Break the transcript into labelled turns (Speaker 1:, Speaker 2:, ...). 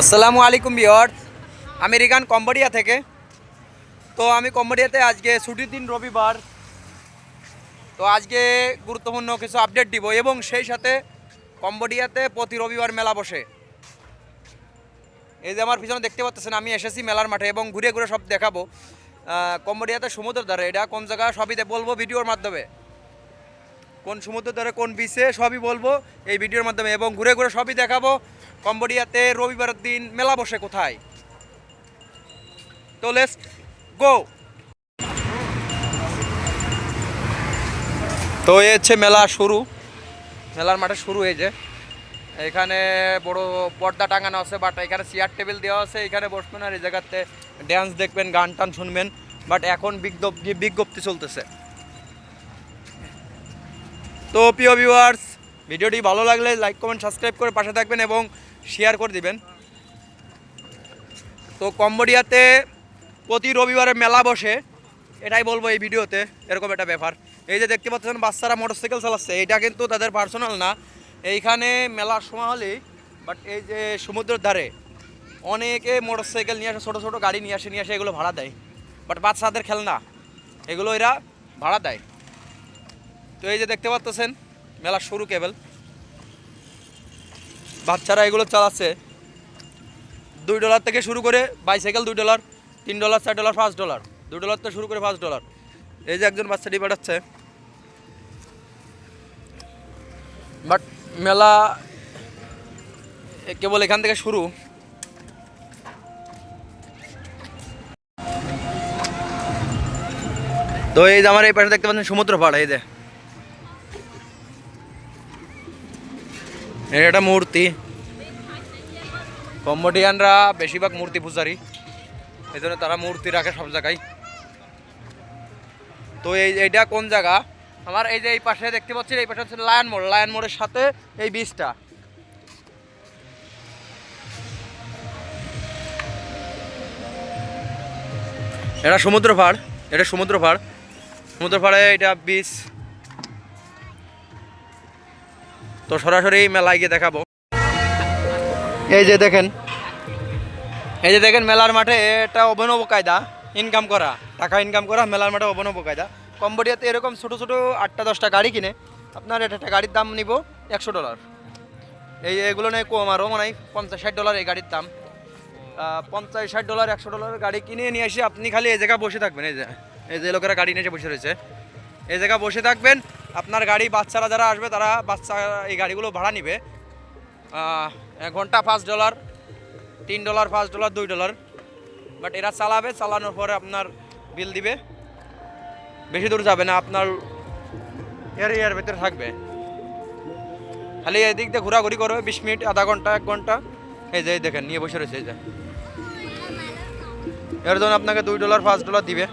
Speaker 1: আসসালামু আলাইকুম বিয়র American Cambodia থেকে। তো আমি কম্বোডিয়াতে আজকে ছুটির দিন রবিবার। তো আজকে গুরুত্বপূর্ণ কিছু আপডেট দিব এবং সেই সাথে কম্বোডিয়াতে প্রতি রবিবার মেলা বসে। এই যে আমার পিছনে দেখতে পাচ্ছেন, আমি এসেছি মেলার মাঠে এবং ঘুরে ঘুরে সব দেখাবো। কম্বোডিয়াতে সমুদ্রের ধারে, এটা কোন জায়গা সবই বলব ভিডিওর মাধ্যমে। কোন সমুদ্রের ধারে কোন বিচে সবই বলব এই ভিডিওর মাধ্যমে এবং ঘুরে ঘুরে সবই দেখাবো। কম্বোডিয়াতে রবিবারের দিন মেলা বসে কোথায়? তো লেটস গো তো এই হচ্ছে মেলা শুরু। মেলার মাঠে শুরু হয়েছে এখানে বড় পর্দা টাঙানো আছে বাট এখানে চেয়ার টেবিল দেওয়া আছে। এখানে বসবেন আর এই জায়গাতে ড্যান্স দেখবেন, গান টান শুনবেন। বাট এখন বিজ্ঞপ্তি বিজ্ঞপ্তি চলতেছে। তো প্রিয় ভিউয়ার্স ভিডিওটি ভালো লাগলে লাইক কমেন্ট সাবস্ক্রাইব করে পাশে থাকবেন এবং শেয়ার করে দিবেন। তো কম্বোডিয়াতে প্রতি রবিবারে মেলা বসে, এটাই বলব এই ভিডিওতে, এরকম একটা ব্যাপার। এই যে দেখতে পাচ্ছেন, বাচ্চারা মোটরসাইকেল চালাচ্ছে, এটা কিন্তু তাদের পার্সোনাল না। এইখানে মেলার সময় হলেই বাট এই যে সমুদ্রের ধারে, অনেকে মোটরসাইকেল নিয়ে আসে, ছোটো ছোটো গাড়ি নিয়ে আসে নিয়ে আসে, এগুলো ভাড়া দেয়। বাট বাচ্চাদের খেলনা, এগুলো এরা ভাড়া দেয়। তো এই যে দেখতে পাচ্ছেন মেলা শুরু কেবল বাচ্চারা এগুলো চালাচ্ছে। দুই ডলার থেকে শুরু করে বাইসাইকেল দুই ডলার তিন ডলার চার ডলার পাঁচ ডলার দুই ডলার থেকে শুরু করে পাঁচ ডলার এই যে একজন বাচ্চাটি পাঠাচ্ছে। বাট মেলা কেবল এখান থেকে শুরু। তো এই যে আমার এই পাশে দেখতে পাচ্ছেন সমুদ্র পাড় এই যে। এটা মূর্তি। কম্বোডিয়ানরা বেশিরভাগ মূর্তি পূজারি এই জন্য তারা মূর্তি রাখে সব জায়গায়। তো এই এইটা কোন জায়গা? আমার এই যে এই পাশে দেখতে পাচ্ছি এই পাশে হচ্ছে লায়ন মোড় লায়ন মোড়ের সাথে এই বীজটা এটা সমুদ্র পাড়। এটা সমুদ্র পাড়। সমুদ্র পাড়ে এটা বীজ তো সরাসরি মেলায় গিয়ে দেখাবো। এই যে দেখেন। এই যে দেখেন মেলার মাঠে এটা অভিনব কায়দা ইনকাম করা টাকা ইনকাম করা মেলার মাঠে অভিনব কায়দা। কম্বোডিয়াতে এরকম ছোটো ছোটো আটটা দশটা গাড়ি কিনে আপনার এটা একটা গাড়ির দাম নিব একশো ডলার। এই এগুলো নেই কম আরও মানে হয় পঞ্চাশ ষাট ডলার এই গাড়ির দাম। পঞ্চাশ ষাট ডলার একশো ডলার গাড়ি কিনে নিয়ে এসে আপনি খালি এই জায়গায় বসে থাকবেন এই যে এই যে লোকেরা গাড়ি নিয়ে এসে বসে রয়েছে। এই জায়গায় বসে থাকবেন আপনার গাড়ি, বাচ্চারা যারা আসবে, তারা বাচ্চা এই গাড়িগুলো ভাড়া নিবে। এক ঘণ্টা পাঁচ ডলার তিন ডলার পাঁচ ডলার দুই ডলার বাট এরা চালাবে, চালানোর পরে আপনার বিল দিবে। বেশি দূর যাবে না, আপনার এরিয়ার ভেতরে থাকবে। খালি এদিক দিয়ে ঘোরাঘুরি করবে, বিশ মিনিট, আধা ঘণ্টা, এক ঘণ্টা। এই যে দেখেন, নিয়ে বসে রয়েছে, এই যে। এর জন্য আপনাকে দুই ডলার পাঁচ ডলার দিবে।